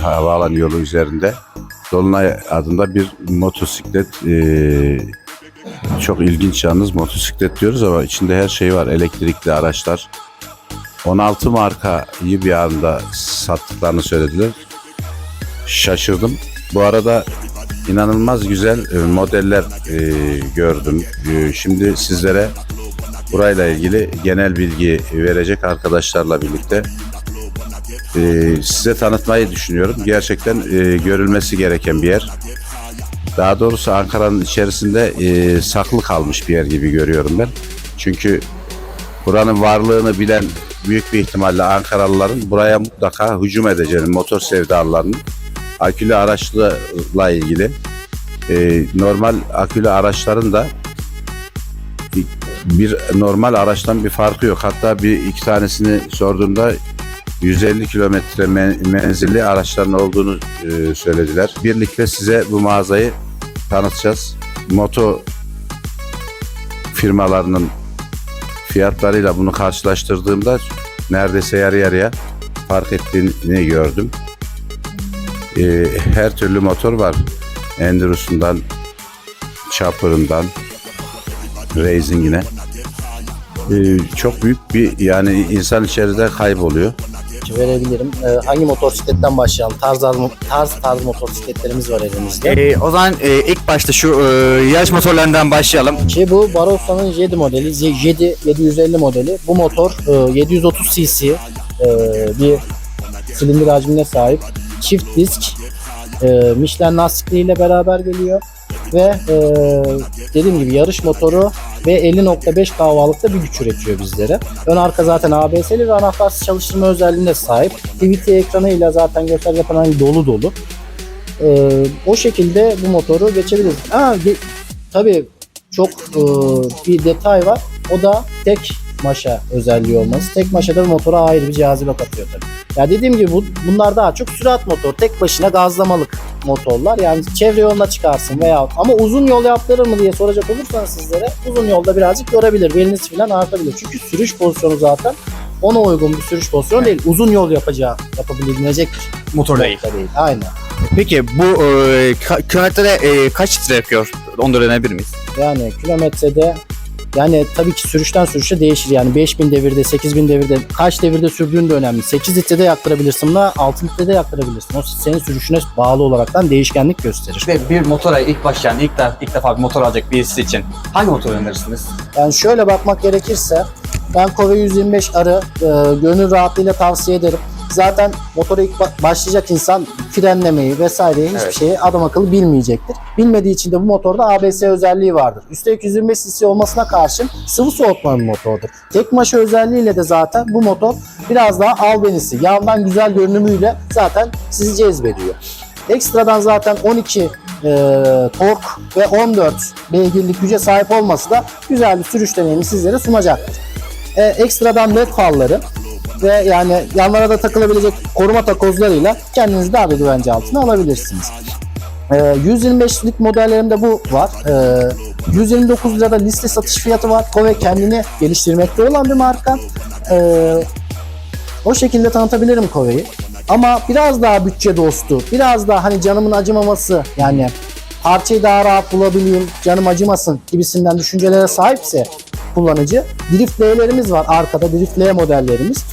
havaalanı yolu üzerinde Dolunay adında bir motosiklet eee, çok ilginç yalnız motosiklet diyoruz ama içinde her şey var. Elektrikli araçlar. 16 markayı bir anda sattıklarını söylediler. Şaşırdım. Bu arada inanılmaz güzel e, modeller e, gördüm. E, Şimdi sizlere burayla ilgili genel bilgi verecek arkadaşlarla birlikte e, size tanıtmayı düşünüyorum. Gerçekten e, görülmesi gereken bir yer. Daha doğrusu Ankara'nın içerisinde e, saklı kalmış bir yer gibi görüyorum ben. Çünkü buranın varlığını bilen büyük bir ihtimalle Ankaralıların buraya mutlaka hücum edeceğini, motor sevdalılarının akülü araçla ilgili e, normal akülü araçların da bir normal araçtan bir farkı yok. Hatta bir iki tanesini sorduğumda 150 kilometre men- menzilli araçların olduğunu e, söylediler. Birlikte size bu mağazayı tanıtacağız. Moto firmalarının fiyatlarıyla bunu karşılaştırdığımda neredeyse yarı yarıya fark ettiğini gördüm. E, her türlü motor var. Enduro'sundan, Chopper'ından, Racing'ine. E, çok büyük bir yani insan içeride kayboluyor. Verebilirim. Ee, hangi motosikletten başlayalım? Tarz tarz, tarz, motosikletlerimiz var elimizde. Ee, o zaman e, ilk başta şu e, yarış motorlarından başlayalım. Şey bu Barossa'nın 7 modeli, Z- 7 750 modeli. Bu motor e, 730 cc e, bir silindir hacmine sahip. Çift disk e, Michelin lastikleriyle beraber geliyor ve e, dediğim gibi yarış motoru ve 50.5 kahvalıkta bir güç üretiyor bizlere. Ön arka zaten ABS'li ve anahtarsız çalıştırma özelliğine sahip. TVT ekranıyla zaten gösterge paneli dolu dolu. E, o şekilde bu motoru geçebiliriz. Ha, ge- tabii çok e, bir detay var. O da tek maşa özelliği olması. Tek maşada motora ayrı bir cazibe katıyor tabii. Ya dediğim gibi bu, bunlar daha çok sürat motor. Tek başına gazlamalık motorlar. Yani çevre yoluna çıkarsın veya ama uzun yol yaptırır mı diye soracak olursanız sizlere uzun yolda birazcık yorabilir. Beliniz falan artabilir. Çünkü sürüş pozisyonu zaten ona uygun bir sürüş pozisyonu değil. Uzun yol yapacağı, yapabilecek Motor değil. değil. Aynen. Peki bu e, ka- kilometrede e, kaç litre yakıyor? Onu da öğrenebilir miyiz? Yani kilometrede yani tabii ki sürüşten sürüşe değişir. Yani 5000 devirde, 8000 devirde kaç devirde sürdüğün de önemli. 8 litrede yaktırabilirsin buna 6 litrede yaktırabilirsin. O senin sürüşüne bağlı olaraktan değişkenlik gösterir. Ve bir motora ilk başlayan, ilk, de, ilk defa bir motor alacak birisi için hangi motoru önerirsiniz? Yani şöyle bakmak gerekirse ben Kove 125 arı e, gönül rahatlığıyla tavsiye ederim. Zaten motora ilk ba- başlayacak insan frenlemeyi vesaireyi hiçbir Evet. şeyi adam akıllı bilmeyecektir. Bilmediği için de bu motorda ABS özelliği vardır. Üstelik 125 cc olmasına karşın sıvı soğutma bir motordur. Tek maşa özelliğiyle de zaten bu motor biraz daha albenisi. Yandan güzel görünümüyle zaten sizi cezbediyor. Ekstradan zaten 12 e, tork ve 14 beygirlik güce sahip olması da güzel bir sürüş deneyimi sizlere sunacaktır. E, ekstradan led farları ve yani yanlara da takılabilecek koruma takozlarıyla kendinizi daha da güvence altına alabilirsiniz. E, 125'lik modellerimde bu var. E, 129 lirada liste satış fiyatı var. Kove kendini geliştirmekte olan bir marka. E, o şekilde tanıtabilirim Kove'yi. Ama biraz daha bütçe dostu, biraz daha hani canımın acımaması yani parçayı daha rahat bulabileyim, canım acımasın gibisinden düşüncelere sahipse kullanıcı. Drift L'lerimiz var arkada, Drift L modellerimiz.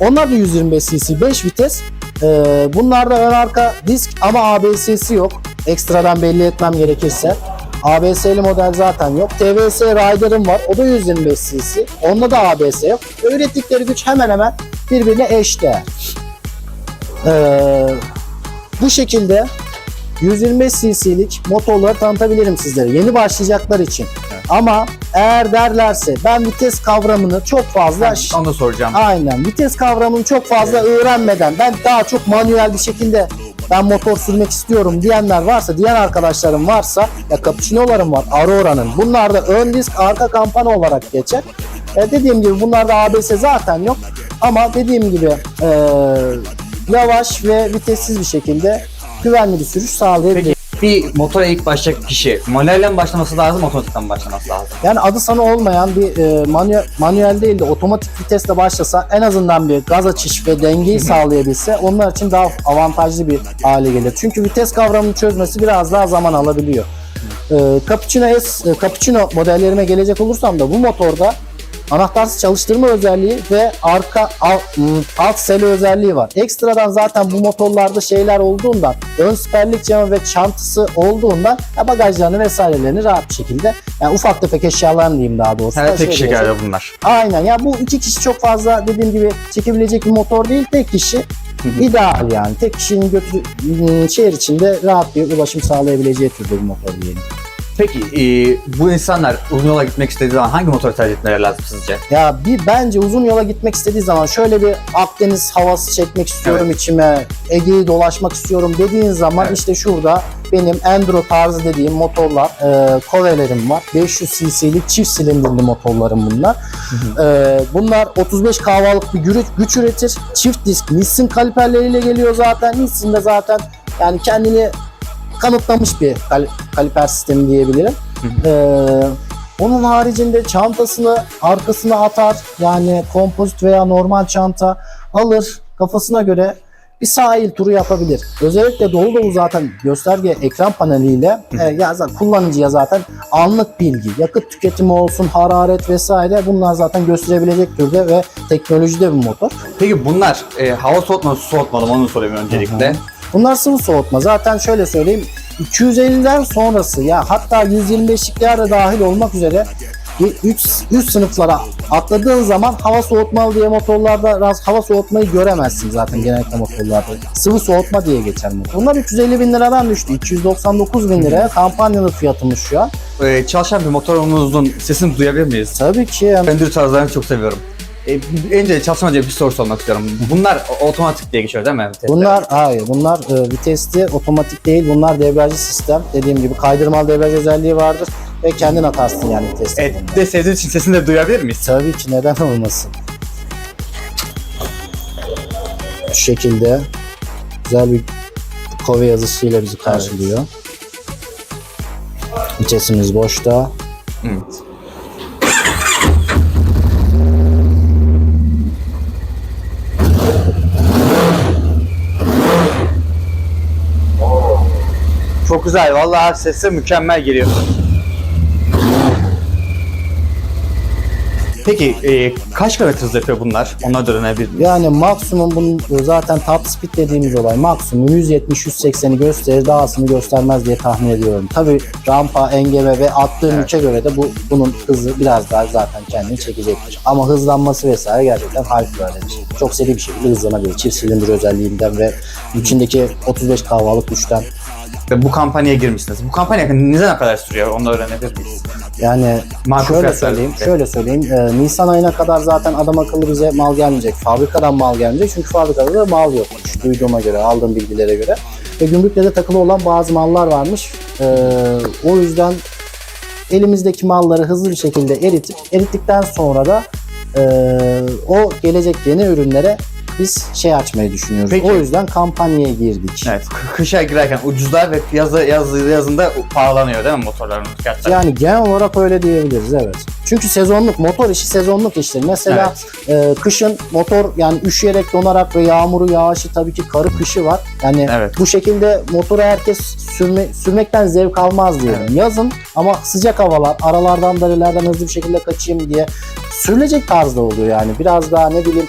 Onlar da 125 cc 5 vites. Ee, bunlarda ön arka disk ama ABS'si yok. Ekstradan belli etmem gerekirse. ABS'li model zaten yok. TVS Rider'ım var. O da 125 cc. Onda da ABS yok. Ürettikleri güç hemen hemen birbirine eşdeğer. Ee, bu şekilde 125 cc'lik motorları tanıtabilirim sizlere yeni başlayacaklar için. Ama eğer derlerse ben vites kavramını çok fazla Onu da soracağım. aynen vites kavramını çok fazla öğrenmeden ben daha çok manuel bir şekilde ben motor sürmek istiyorum diyenler varsa, diyen arkadaşlarım varsa ya Capuchino'larım var, Aurora'nın. Bunlar da ön disk, arka kampana olarak geçer. E, dediğim gibi bunlarda ABS zaten yok. Ama dediğim gibi e, yavaş ve vitessiz bir şekilde güvenli bir sürüş sağlayabilir. Bir motora ilk başlayacak kişi manuelle mi başlaması lazım, otomatikten başlaması lazım? Yani adı sana olmayan bir e, manuel, manuel değil de otomatik vitesle başlasa en azından bir gaz açış ve dengeyi sağlayabilse onlar için daha avantajlı bir hale gelir. Çünkü vites kavramını çözmesi biraz daha zaman alabiliyor. E, Cappuccino S, e, Cappuccino modellerime gelecek olursam da bu motorda anahtarsız çalıştırma özelliği ve arka al- ım, alt sele özelliği var. Ekstradan zaten bu motorlarda şeyler olduğundan ön siperlik camı ve çantası olduğundan ya bagajlarını vesairelerini rahat bir şekilde yani ufak tefek eşyalarını diyeyim daha doğrusu. Her tek kişi galiba bunlar. Aynen ya bu iki kişi çok fazla dediğim gibi çekebilecek bir motor değil tek kişi ideal yani tek kişinin götür ım, şehir içinde rahat bir ulaşım sağlayabileceği türde bir motor diyelim. Peki e, bu insanlar uzun yola gitmek istediği zaman hangi motoru tercih etmeleri lazım sizce? Ya bir bence uzun yola gitmek istediği zaman şöyle bir Akdeniz havası çekmek istiyorum içime, Ege'yi dolaşmak istiyorum dediğin zaman Evet. işte şurada benim enduro tarzı dediğim motorlar, e, Kove'lerim var. 500 cc'lik çift silindirli motorlarım bunlar. E, bunlar 35 kahvalık bir güç, güç üretir. Çift disk Nissin kaliperleriyle geliyor zaten. Nissin de zaten yani kendini kanıtlamış bir kal- kaliper sistemi diyebilirim. Ee, onun haricinde çantasını arkasına atar. Yani kompozit veya normal çanta alır kafasına göre bir sahil turu yapabilir. Özellikle dolu dolu zaten gösterge ekran paneliyle e, ya zaten kullanıcıya zaten anlık bilgi, yakıt tüketimi olsun, hararet vesaire bunlar zaten gösterebilecek türde ve teknolojide bir motor. Peki bunlar e, hava soğutmalı, su soğutmalı mı onu sorayım öncelikle. Bunlar sıvı soğutma. Zaten şöyle söyleyeyim 250'den sonrası ya hatta 125'likler de dahil olmak üzere üst, üst sınıflara atladığın zaman hava soğutmalı diye motorlarda hava soğutmayı göremezsin zaten genellikle motorlarda. Sıvı soğutma diye geçer motor. Bunlar 350 bin liradan düştü. 299 bin liraya kampanyalı fiyatımız şu an. E, çalışan bir motorumuzun sesini duyabilir miyiz? Tabii ki Enduro tarzlarını çok seviyorum. E, önce çalışma diye bir soru sormak istiyorum. Bunlar otomatik diye geçiyor değil mi? vitesler? Bunlar hayır, bunlar e, vitesli, otomatik değil. Bunlar debriyajlı sistem. Dediğim gibi kaydırmalı debriyaj özelliği vardır ve kendin atarsın yani vitesli. Et de sevdiğin için sesini de duyabilir miyiz? Tabii ki neden olmasın. Şu şekilde güzel bir kove yazısıyla bizi karşılıyor. Vitesimiz boşta. Evet. Çok güzel. Vallahi sesi mükemmel geliyor. Peki e, kaç kilometre hız yapıyor bunlar? Ona da öğrenebilir miyiz? Yani maksimum bunun zaten top speed dediğimiz olay maksimum 170-180'i gösterir dahasını göstermez diye tahmin ediyorum. Tabii rampa, engebe ve attığın Evet. yüke göre de bu bunun hızı biraz daha zaten kendini çekecektir. Ama hızlanması vesaire gerçekten harikulaydedir. Çok seri bir şekilde hızlanabilir. Çift silindir özelliğinden ve içindeki 35 kahvalık güçten Ve bu kampanyaya girmişsiniz. Bu kampanya ne zaman kadar sürüyor? Onu da öğrenebilir miyiz? Yani Makul şöyle fiyatlar. söyleyeyim, şöyle söyleyeyim. Ee, Nisan ayına kadar zaten adam akıllı bize mal gelmeyecek. Fabrikadan mal gelmeyecek çünkü fabrikada da mal yokmuş. Duyduğuma göre, aldığım bilgilere göre. Ve gümrükle de takılı olan bazı mallar varmış. Ee, o yüzden elimizdeki malları hızlı bir şekilde eritip, erittikten sonra da ee, o gelecek yeni ürünlere biz şey açmayı düşünüyoruz. Peki. O yüzden kampanyaya girdik. Evet. Kışa girerken ucuzlar ve yazı, yazı, yazında pahalanıyor değil mi motorların fiyatları? Yani genel olarak öyle diyebiliriz evet. Çünkü sezonluk motor işi sezonluk iştir. Mesela e, kışın motor yani üşüyerek donarak ve yağmuru yağışı tabii ki karı kışı var. Yani Evet. bu şekilde motoru herkes sürme, sürmekten zevk almaz diyelim. Yazın ama sıcak havalar aralardan darilerden hızlı bir şekilde kaçayım diye sürülecek tarzda oluyor yani. Biraz daha ne bileyim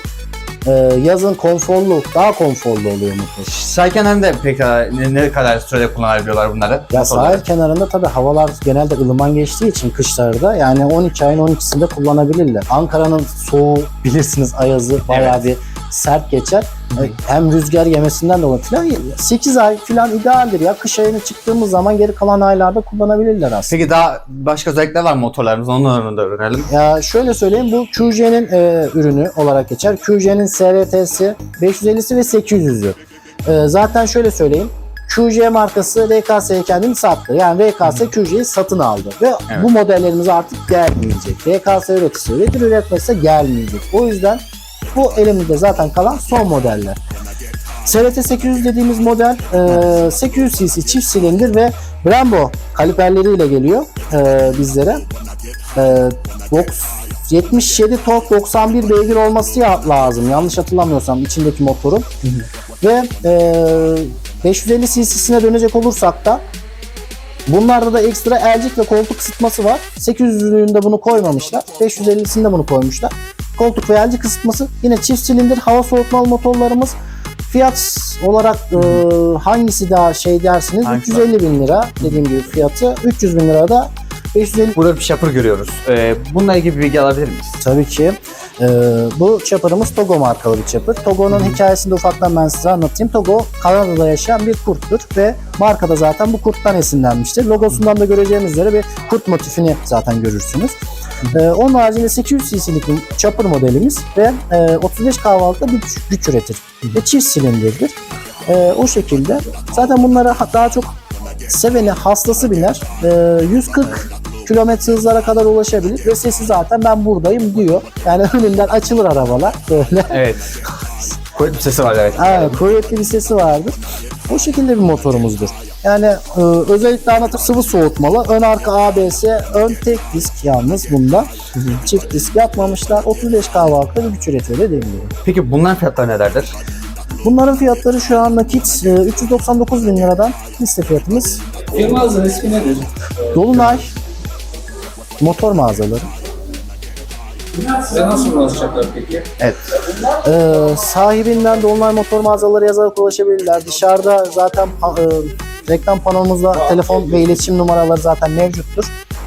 e, yazın konforlu, daha konforlu oluyor motor. Sahil de pek ne, ne kadar sürede kullanabiliyorlar bunları? Ya sahil kenarında tabii havalar genelde ılıman geçtiği için kışlarda yani 12 ayın 12'sinde kullanabilirler. Ankara'nın soğuğu bilirsiniz ayazı bayağı bir sert geçer. Hem rüzgar yemesinden dolayı falan 8 ay falan idealdir ya. Kış ayına çıktığımız zaman geri kalan aylarda kullanabilirler aslında. Peki daha başka özellikler var mı motorlarımız? Onları da öğrenelim. Ya şöyle söyleyeyim bu QJ'nin e, ürünü olarak geçer. QJ'nin SRT'si 550'si ve 800'ü. E, zaten şöyle söyleyeyim. QJ markası RKS'ye kendini sattı. Yani RKS QJ'yi satın aldı. Ve Evet. bu modellerimiz artık gelmeyecek. RKS üretirse üretir, üretmezse gelmeyecek. O yüzden bu elimizde zaten kalan son modeller. SRT 800 dediğimiz model e, 800 cc çift silindir ve Brembo kaliperleriyle geliyor e, bizlere. E, box 77 tork 91 beygir olması lazım. Yanlış hatırlamıyorsam içindeki motorun. Ve e, 550 cc'sine dönecek olursak da Bunlarda da ekstra elcik ve koltuk ısıtması var. 800'lüğünde bunu koymamışlar. 550'sinde bunu koymuşlar. Koltuk ve elcik ısıtması. Yine çift silindir hava soğutmalı motorlarımız. Fiyat olarak e, hangisi daha şey dersiniz? Hangisi 350 bin lira dediğim gibi fiyatı. 300 bin lira da 550 Burada bir şapır görüyoruz. Ee, bununla ilgili bir bilgi alabilir miyiz? Tabii ki. Ee, bu chopper'ımız Togo markalı bir chopper. Togo'nun hikayesini de ufaktan ben size anlatayım. Togo Kanada'da yaşayan bir kurttur ve markada zaten bu kurttan esinlenmiştir. Logosundan da göreceğimiz üzere bir kurt motifini zaten görürsünüz. Ee, onun haricinde 800 cc'lik bir chopper modelimiz ve e, 35 kahvaltıda bir güç, üretir. Ve çift silindirdir. Ee, o şekilde. Zaten bunlara ha- daha çok seveni hastası biner. Ee, 140 kilometre hızlara kadar ulaşabilir ve sesi zaten ben buradayım diyor. Yani önünden açılır arabalar böyle. Evet. Kuvvetli bir sesi var evet. Evet, kuvvetli bir sesi vardır. O şekilde bir motorumuzdur. Yani e, özellikle anlatır sıvı soğutmalı. Ön arka ABS, ön tek disk yalnız bunda. Çift disk yapmamışlar. 35 kahvaltıda bir güç üretiyor dediğim gibi. Peki bunların fiyatları nelerdir? Bunların fiyatları şu an nakit e, 399 bin liradan liste fiyatımız. Firmanızın ismi nedir? Dolunay motor mağazaları. Size nasıl ulaşacaklar peki? Ee, sahibinden Dolunay Motor mağazaları yazarak ulaşabilirler. Dışarıda zaten e, reklam panomuzda telefon ve iletişim numaraları zaten mevcuttur.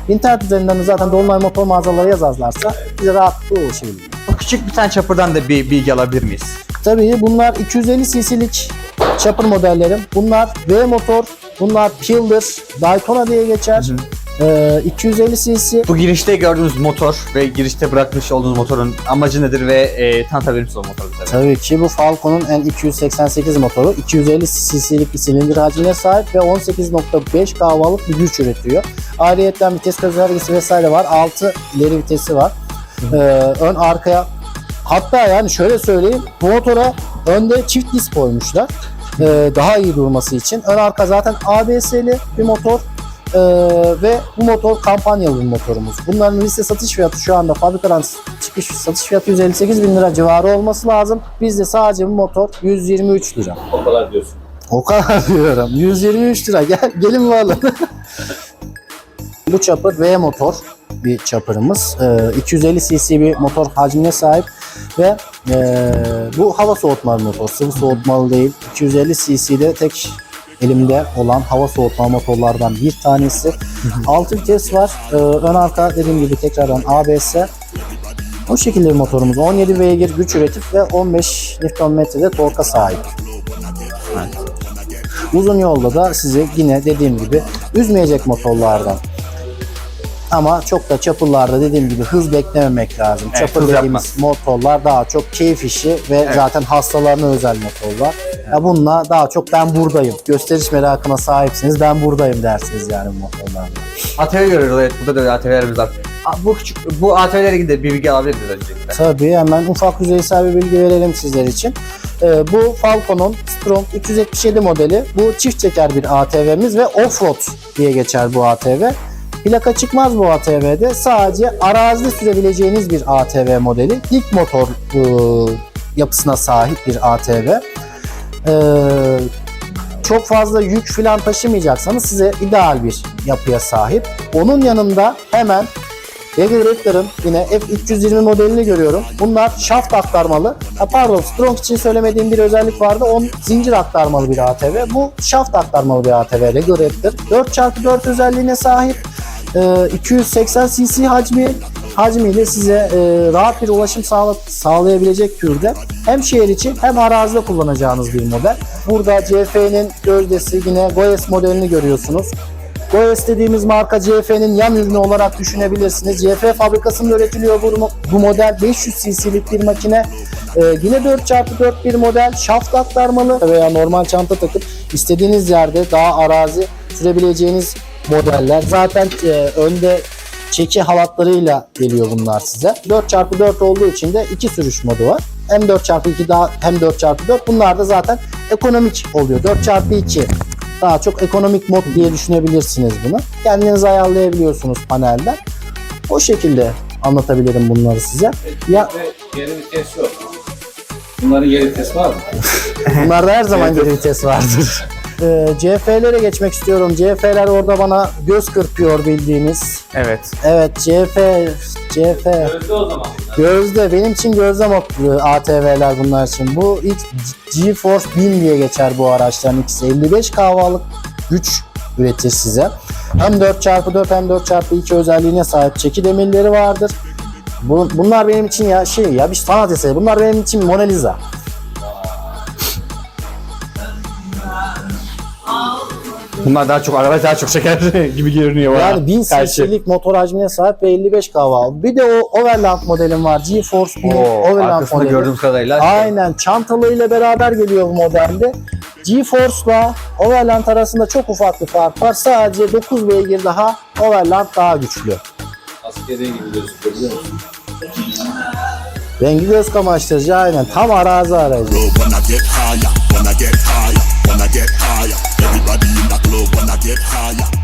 İnternet üzerinden de zaten Dolunay Motor mağazaları yazarlarsa bize rahatlıkla ulaşabilirler. Küçük bir tane çapırdan da bir bilgi alabilir miyiz? Tabii bunlar 250 cc'lik chopper modellerim. Bunlar V motor, bunlar Pilder, Daytona diye geçer. Ee, 250 cc. Bu girişte gördüğünüz motor ve girişte bırakmış olduğunuz motorun amacı nedir ve e, tanıtabilir misiniz o motoru bize? Tabii ki bu Falcon'un N288 motoru 250 cc'lik bir silindir hacmine sahip ve 18.5 kahvalık bir güç üretiyor. Ayrıyeten vites göstergesi vesaire var. 6 ileri vitesi var. Ee, ön arkaya hatta yani şöyle söyleyeyim bu motora önde çift disk koymuşlar. Ee, daha iyi durması için. Ön arka zaten ABS'li bir motor. Ee, ve bu motor kampanyalı bir motorumuz. Bunların liste satış fiyatı şu anda fabrikadan çıkış satış fiyatı 158 bin lira civarı olması lazım. Bizde sadece bu motor 123 lira. O kadar diyorsun. O kadar diyorum. 123 lira. Gel, gelin alın. bu chopper V motor bir chopper'ımız. Ee, 250 cc bir motor hacmine sahip ve ee, bu hava soğutmalı motor. Sıvı soğutmalı değil. 250 cc'de tek elimde olan hava soğutma motorlardan bir tanesi. 6 vites var. Ee, ön arka dediğim gibi tekrardan ABS. O şekilde bir motorumuz. 17 beygir güç üretip ve 15 Nm'de torka sahip. Uzun yolda da sizi yine dediğim gibi üzmeyecek motorlardan. Ama çok da çapıllarda dediğim gibi hız beklememek lazım. Evet, Çapır dediğimiz motorlar daha çok keyif işi ve zaten hastalarına özel motorlar. Ya bununla daha çok ben buradayım. Gösteriş merakına sahipsiniz ben buradayım dersiniz yani bu motorlarla. ATV görüyoruz evet burada da ATV'lerimiz var. Bu küçük bu ATV'lere ilgili de bir bilgi alabilir miyiz öncelikle? Tabii hemen ufak yüzeysel bir bilgi verelim sizler için. Ee, bu Falcon'un Strong 377 modeli. Bu çift çeker bir ATV'miz ve offroad diye geçer bu ATV. Plaka çıkmaz bu ATV'de. Sadece arazide sürebileceğiniz bir ATV modeli. Dik motor e, yapısına sahip bir ATV. Ee, çok fazla yük falan taşımayacaksanız size ideal bir yapıya sahip. Onun yanında hemen Regular Raptor'ın yine F320 modelini görüyorum. Bunlar şaft aktarmalı. Ha, pardon Strong için söylemediğim bir özellik vardı. On zincir aktarmalı bir ATV. Bu şaft aktarmalı bir ATV Regular Raptor. 4x4 özelliğine sahip. Ee, 280 cc hacmi hacmiyle size e, rahat bir ulaşım sağla- sağlayabilecek türde hem şehir içi hem arazide kullanacağınız bir model. Burada CF'nin gözdesi yine Goes modelini görüyorsunuz. Goes dediğimiz marka CF'nin yan ürünü olarak düşünebilirsiniz. CF fabrikasında üretiliyor bu, bu model. 500 cc'lik bir makine. Ee, yine 4x4 bir model. Şaft aktarmalı veya normal çanta takıp istediğiniz yerde daha arazi sürebileceğiniz modeller. Zaten e, önde çeki halatlarıyla geliyor bunlar size. 4x4 olduğu için de iki sürüş modu var. hem 4x2 daha hem 4x4 bunlar da zaten ekonomik oluyor. 4x2 daha çok ekonomik mod diye düşünebilirsiniz bunu. Kendiniz ayarlayabiliyorsunuz panelden. O şekilde anlatabilirim bunları size. Ya Ve geri vites yok. Bunların geri vites var mı? bunlarda her zaman geri vites vardır. Ee, CF'lere geçmek istiyorum. CF'ler orada bana göz kırpıyor bildiğiniz. Evet. Evet CF, CF. Özde o zaman. Gözde benim için gözde mod- ATV'ler bunlar için. Bu ilk GeForce 1000 diye geçer bu araçların ikisi. 55 kahvalık güç üretir size. Hem 4x4 hem 4x2 özelliğine sahip çeki demirleri vardır. Bu, bunlar benim için ya şey ya bir sanat eseri. Bunlar benim için Mona Lisa. Bunlar daha çok araba daha çok şeker gibi görünüyor bana. Yani 1000 Karşı. cc'lik motor hacmine sahip ve 55 kahva. Bir de o Overland modelim var. GeForce 1000 Oo, Overland arkasında modeli. gördüğümüz kadarıyla. Aynen çantalı ile beraber geliyor bu modelde. GeForce'la Overland arasında çok ufak bir fark var. Sadece 9 beygir daha Overland daha güçlü. Askeriye gibi gözüküyor biliyor musun? Rengi göz kamaştırıcı aynen. Tam arazi aracı. when I get higher.